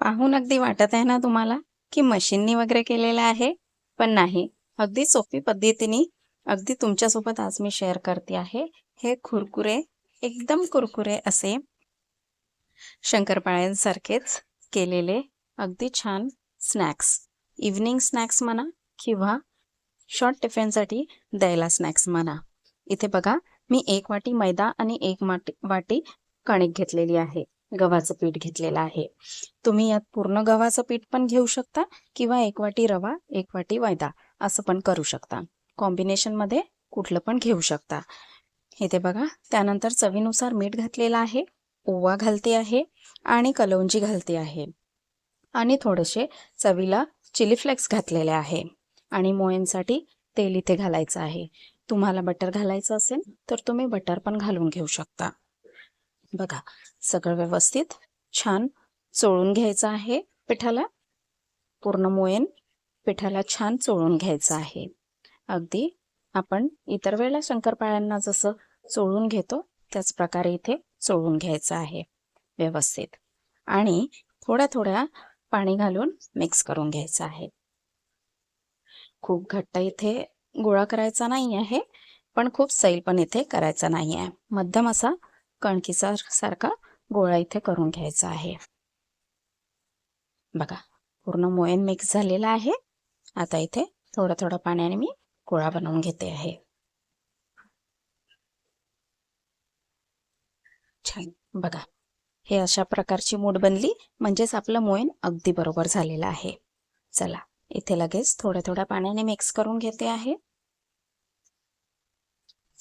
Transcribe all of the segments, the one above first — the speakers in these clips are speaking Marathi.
पाहून अगदी वाटत आहे ना तुम्हाला की मशीननी वगैरे केलेलं आहे? पण नाही. अगदी सोपी पद्धतीने अगदी तुमच्यासोबत आज मी शेअर करते आहे. हे कुरकुरे एकदम कुरकुरे असे शंकरपाळ्यांसारखेच केलेले अगदी छान स्नॅक्स. इव्हनिंग स्नॅक्स म्हणा किंवा शॉर्ट टिफिनसाठी द्यायला स्नॅक्स म्हणा. इथे बघा मी एक वाटी मैदा आणि एक वाटी वाटी कणिक घेतलेली आहे. गव्हाचं पीठ घेतलेलं आहे. तुम्ही यात पूर्ण गव्हाचं पीठ पण घेऊ शकता किंवा एक वाटी रवा एक वाटी मैदा असं पण करू शकता. कॉम्बिनेशनमध्ये कुठलं पण घेऊ शकता. इथे बघा. त्यानंतर चवीनुसार मीठ घातलेलं आहे. ओवा घालते आहे आणि कलौंजी घालते आहे. आणि थोडेसे चवीला चिली फ्लेक्स घातलेले आहे. आणि मोयांसाठी तेल इथे घालायचं आहे. तुम्हाला बटर घालायचं असेल तर तुम्ही बटर पण घालून घेऊ शकता. बघा सगळं व्यवस्थित छान. चोळून घ्यायचं आहे पिठाला. पूर्ण मोयन पिठाला छान चोळून घ्यायचं आहे. अगदी आपण इतर वेळेला शंकरपाळ्यांना जसं चोळून घेतो त्याच प्रकारे इथे चोळून घ्यायचं आहे. व्यवस्थित. आणि थोड्या थोड्या पाणी घालून मिक्स करून घ्यायचं आहे. खूप घट्ट इथे गोळा करायचा नाही आहे पण खूप सैल पण इथे करायचा नाही आहे मध्यम असा कणकीचा सारखा गोळा इथे करून घ्यायचा आहे. बघा पूर्ण मोयन मिक्स झालेला आहे. आता इथे थोडं थोडं पाण्याने मी गोळा बनवून घेते आहे. छान. बघा हे अशा प्रकारची मूड बनली म्हणजेच आपलं मोयन अगदी बरोबर झालेलं आहे. चला इथे लगेच थोड्या थोड्या पाण्याने मिक्स करून घेते आहे.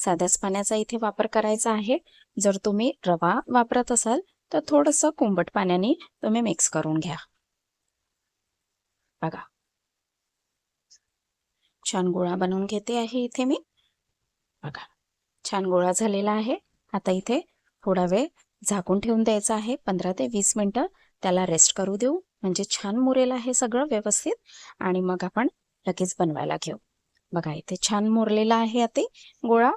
साध्याच पाण्याचा इथे वापर करायचा आहे. जर तुम्ही रवा वापरत असाल तर थोडंसं कोंबट पाण्याने तुम्ही मिक्स करून घ्या. बघा. छान गोळा बनवून घेते आहे इथे मी. बघा. छान गोळा झालेला आहे. आता इथे थोडा वेळ झाकून ठेवून द्यायचा आहे. पंधरा ते वीस मिनटं त्याला रेस्ट करू देऊ. म्हणजे छान मुरेल आहे सगळं व्यवस्थित. आणि मग आपण लगेच बनवायला घेऊ. बघा इथे छान मुरलेला आहे आता गोळा.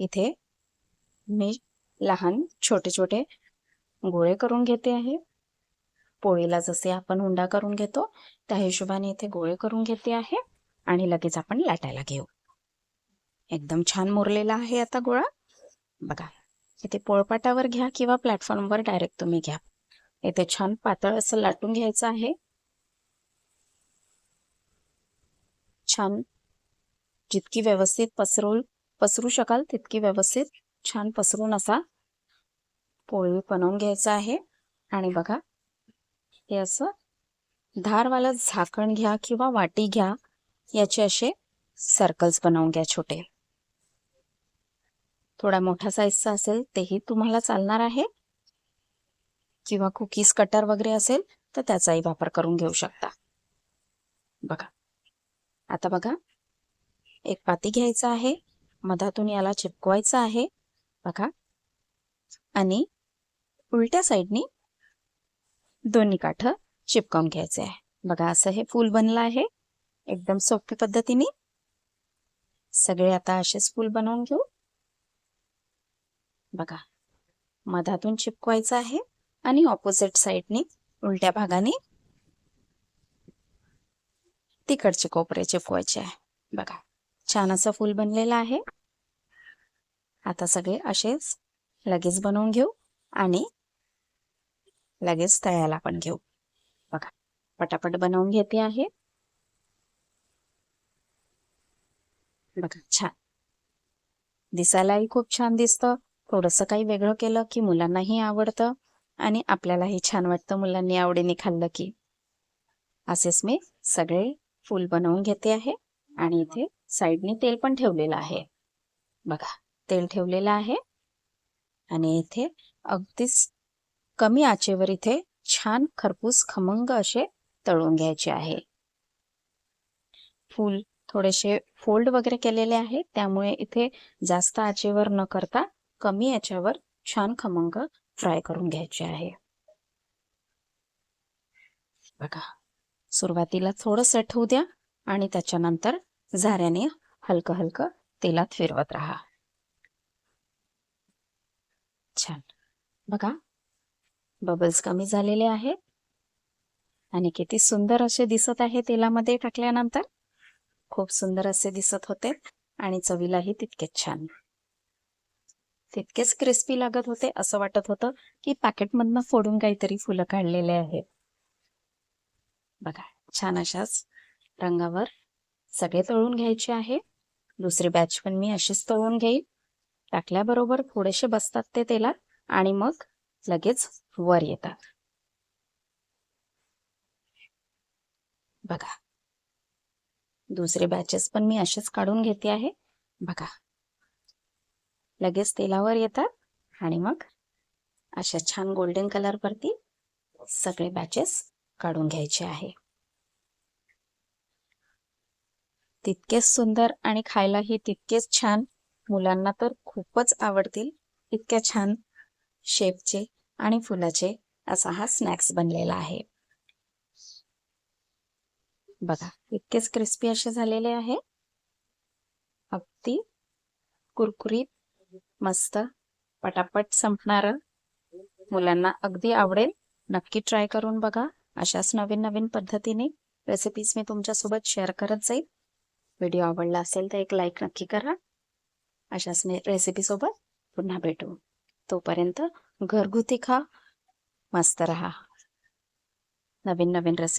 इथे मी लहान छोटे छोटे गोळे करून घेते आहे. पोळीला जसे आपण हुंडा करून घेतो त्या हिशोबाने इथे गोळे करून घेते आहे आणि लगेच आपण लाटायला घेऊ. एकदम छान मुरलेला आहे आता गोळा. बघा इथे पोळपाटावर घ्या किंवा प्लॅटफॉर्मवर डायरेक्ट तुम्ही घ्या. इथे छान पातळ असं लाटून घ्यायचं आहे. छान जितकी व्यवस्थित पसरून पसरू शकाल तितकी व्यवस्थित. छान पसरून असा पोळी बनवून घ्यायचा आहे. आणि बघा हे असं धारवाला झाकण घ्या किंवा वाटी घ्या याचे असे सर्कल्स बनवून घ्या छोटे. थोडा मोठा साईजचा असेल तेही तुम्हाला चालणार आहे. किंवा कुकीज कटर वगैरे असेल तर त्याचाही वापर करून घेऊ शकता. बघा. आता बघा एक पाती घ्यायचा आहे. मधातून याला चिपकवायचं आहे. बघा. आणि उलट्या साईडनी दोन्ही काठ चिपकावून घ्यायचे आहे. बघा असं हे फूल बनलं आहे. एकदम सोपी पद्धतीने. सगळे आता असेच फूल बनवून घेऊ. बघा. मधातून चिपकवायचं आहे आणि ऑपोजिट साईडनी उलट्या भागाने तिकडचे कोपरे चिपकवायचे आहे. बघा. छान असं फूल बनलेलं आहे. आता सगळे असेच लगेच बनवून घेऊ आणि लगेच तळ्याला पण घेऊ. बघा पटापट बनवून घेते आहे. बघा छान. दिसायलाही खूप छान दिसतं. थोडंसं काही वेगळं केलं की मुलांनाही आवडतं आणि आपल्यालाही छान वाटतं मुलांनी आवडीने खाल्लं की. असेच मी सगळे फूल बनवून घेते आहे. आणि इथे साईडने तेल पण ठेवलेलं आहे. बघा तेल ठेवलेलं आहे. आणि इथे अगदीच कमी आचेवर इथे छान खरपूस खमंग असे तळून घ्यायचे आहे. फूल थोडेसे फोल्ड वगैरे केलेले आहे त्यामुळे इथे जास्त आचेवर न करता कमी याच्यावर छान खमंग फ्राय करून घ्यायचे आहे. बघा सुरुवातीला थोडस ठेवू द्या आणि त्याच्यानंतर झाऱ्याने हलकं हलकं तेलात फिरवत राहा. छान. बघा बबल्स कमी झालेले आहेत. आणि किती सुंदर असे दिसत आहे तेलामध्ये टाकल्यानंतर. खूप सुंदर असे दिसत होते आणि चवीलाही तितकेच छान. तितकेच क्रिस्पी लागत होते असं वाटत होतं की पॅकेटमधनं फोडून काहीतरी फुलं काढलेले आहेत. बघा छान अशाच रंगावर सगळे तळून घ्यायचे आहे. दुसरी बॅच पण मी अशीच तळून घेईल. टाकल्याबरोबर थोडेसे बसतात ते तेलात आणि मग लगेच वर येतात. बघा. दुसरे बॅचेस पण मी असेच काढून घेते आहे. बघा. लगेच तेलावर येतात आणि मग अशा छान गोल्डन कलर वरती सगळे बॅचेस काढून घ्यायचे आहे. तितकेच सुंदर आणि खायलाही तितकेच छान. मुलांना तर खूपच आवडतील इतक्या छान शेपचे आणि फुलाचे असा हा स्नॅक्स बनलेला आहे. बघा इतकेच क्रिस्पी असे झालेले आहे. अगदी कुरकुरीत मस्त पटापट संपणार. मुलांना अगदी आवडेल. नक्की ट्राय करून बघा. अशाच नवीन नवीन पद्धतीने रेसिपीज मी तुमच्यासोबत शेअर करत जाईल व्हिडिओ आवडला असेल तर एक लाईक नक्की करा. अशाच रेसिपी सोबत पुन्हा भेटू. तोपर्यंत घरगुती खा मस्त रहा. नवीन नवीन रेसिपी